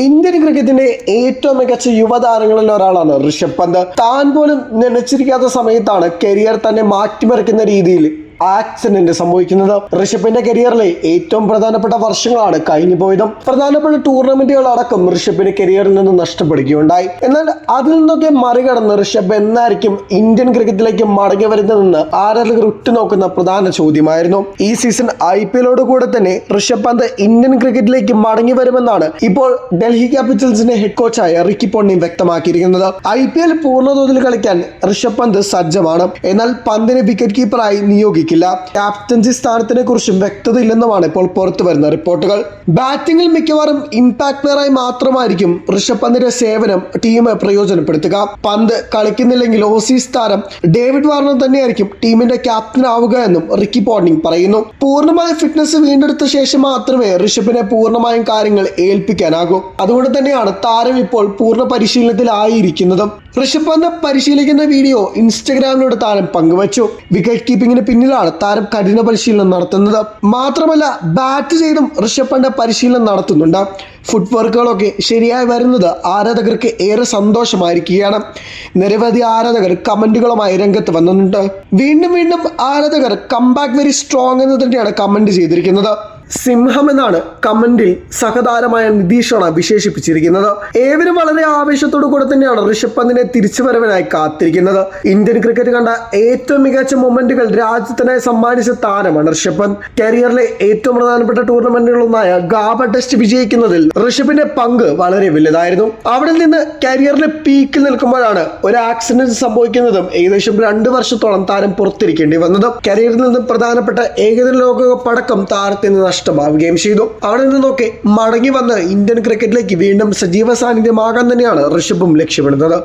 Indian ക്രിക്കറ്റിന്റെ ഏറ്റവും മികച്ച യുവതാരങ്ങളിൽ ഒരാളാണ് ഋഷഭ് പന്ത്. താൻ പോലും നനച്ചിരിക്കാത്ത സമയത്താണ് കരിയർ തന്നെ മാറ്റിമറിക്കുന്ന രീതിയിൽ ആക്സിഡന്റ് സംഭവിക്കുന്നത് ഋഷഭിന്റെ കരിയറിലെ ഏറ്റവും പ്രധാനപ്പെട്ട വർഷങ്ങളാണ് കഴിഞ്ഞു പോയതും. പ്രധാനപ്പെട്ട ടൂർണമെന്റുകൾ അടക്കം ഋഷഭിന്റെ കരിയറിൽ നിന്ന് നഷ്ടപ്പെടുകയുണ്ടായി. എന്നാൽ അതിൽ നിന്നൊക്കെ മറികടന്ന് ഋഷഭ് എന്നായിരിക്കും ഇന്ത്യൻ ക്രിക്കറ്റിലേക്ക് മടങ്ങി വരുന്നതെന്ന് ആരാധകർ ഉറ്റുനോക്കുന്ന പ്രധാന ചോദ്യമായിരുന്നു. ഈ സീസൺ ഐ പി എല്ലോട് കൂടെ തന്നെ ഋഷഭ് പന്ത് ഇന്ത്യൻ ക്രിക്കറ്റിലേക്ക് മടങ്ങി വരുമെന്നാണ് ഇപ്പോൾ ഡൽഹി ക്യാപിറ്റൽസിന്റെ ഹെഡ് കോച്ചായ റിക്കി പൊണ്ണി വ്യക്തമാക്കിയിരിക്കുന്നത്. ഐ പി എൽ പൂർണതോതിൽ കളിക്കാൻ ഋഷഭ് പന്ത് സജ്ജമാണ്. എന്നാൽ പന്തിനെ വിക്കറ്റ് കീപ്പറായി നിയോഗിക്കില്ല ക്യാപ്റ്റൻസി സ്ഥാനത്തിനെ കുറിച്ചും വ്യക്തതയില്ലെന്നുമാണ് ഇപ്പോൾ പുറത്തു വരുന്ന റിപ്പോർട്ടുകൾ. ബാറ്റിംഗിൽ മിക്കവാറും ഇമ്പാക്ട് പ്ലെയറായി മാത്രമായിരിക്കും ഋഷഭ് പന്തിന്റെ സേവനം ടീം പ്രയോജനപ്പെടുത്തുക. പന്ത് കളിക്കുന്നില്ലെങ്കിൽ ഓസീസ് താരം ഡേവിഡ് വാർണർ തന്നെയായിരിക്കും ടീമിന്റെ ക്യാപ്റ്റൻ ആവുക എന്നും റിക്കി പോണ്ടിങ് പറയുന്നു. പൂർണമായ ഫിറ്റ്നസ് വീണ്ടെടുത്ത ശേഷം മാത്രമേ ഋഷഭിനെ പൂർണമായും കാര്യങ്ങൾ ഏൽപ്പിക്കാനാകൂ. അതുകൊണ്ട് തന്നെയാണ് താരം ഇപ്പോൾ പൂർണ പരിശീലനത്തിലായിരിക്കുന്നതും. ഋഷഭ് പന്ത് പരിശീലിക്കുന്ന വീഡിയോ ഇൻസ്റ്റഗ്രാമിലൂടെ താരം പങ്കുവച്ചു. വിക്കറ്റ് കീപ്പിംഗിന് പിന്നിലാണ് താരം കഠിന പരിശീലനം നടത്തുന്നത്. മാത്രമല്ല ബാറ്റ് ചെയ്തും ഋഷഭ് പണ്ട് പരിശീലനം നടത്തുന്നുണ്ട്. ഫുട് വർക്കുകളൊക്കെ ശരിയായി വരുന്നത് ആരാധകർക്ക് ഏറെ സന്തോഷമായിരിക്കുകയാണ്. നിരവധി ആരാധകർ കമന്റുകളുമായി രംഗത്ത് വന്നിട്ടുണ്ട്. വീണ്ടും വീണ്ടും ആരാധകർ കംബാക്ക് വെരി സ്ട്രോങ് എന്ന് തന്നെയാണ് കമന്റ് ചെയ്തിരിക്കുന്നത്. സിംഹം എന്നാണ് കമന്റിൽ സഹതാരമായ നിതീഷാണ് വിശേഷിപ്പിച്ചിരിക്കുന്നത്. ഏവരും വളരെ ആവേശത്തോടു കൂടെ തന്നെയാണ് ഋഷഭ് പന്തിനെ തിരിച്ചുവരവിനായി കാത്തിരിക്കുന്നത്. ഇന്ത്യൻ ക്രിക്കറ്റ് കണ്ട ഏറ്റവും മികച്ച മൊമെന്റുകൾ രാജ്യത്തിനായി സമ്മാനിച്ച താരമാണ് ഋഷഭ് പന്ത്. കരിയറിലെ ഏറ്റവും പ്രധാനപ്പെട്ട ടൂർണമെന്റുകളൊന്നായ ഗാബ ടെസ്റ്റ് വിജയിക്കുന്നതിൽ ഋഷഭിന്റെ പങ്ക് വളരെ വലുതായിരുന്നു. അവിടെ നിന്ന് കരിയറിലെ പീക്കിൽ നിൽക്കുമ്പോഴാണ് ഒരു ആക്സിഡന്റ് സംഭവിക്കുന്നതും ഏകദേശം രണ്ട് വർഷത്തോളം താരം പുറത്തിരിക്കേണ്ടി വന്നതും. കരിയറിൽ നിന്ന് പ്രധാനപ്പെട്ട ഏകദിന ലോകകപ്പ് അടക്കം താരത്തിന് നഷ്ടമാവുകയും ചെയ്തു. അവിടെ നിന്നൊക്കെ മടങ്ങി വന്ന് ഇന്ത്യൻ ക്രിക്കറ്റിലേക്ക് വീണ്ടും സജീവ സാന്നിധ്യമാകാൻ തന്നെയാണ് ഋഷഭും ലക്ഷ്യമിടുന്നത്.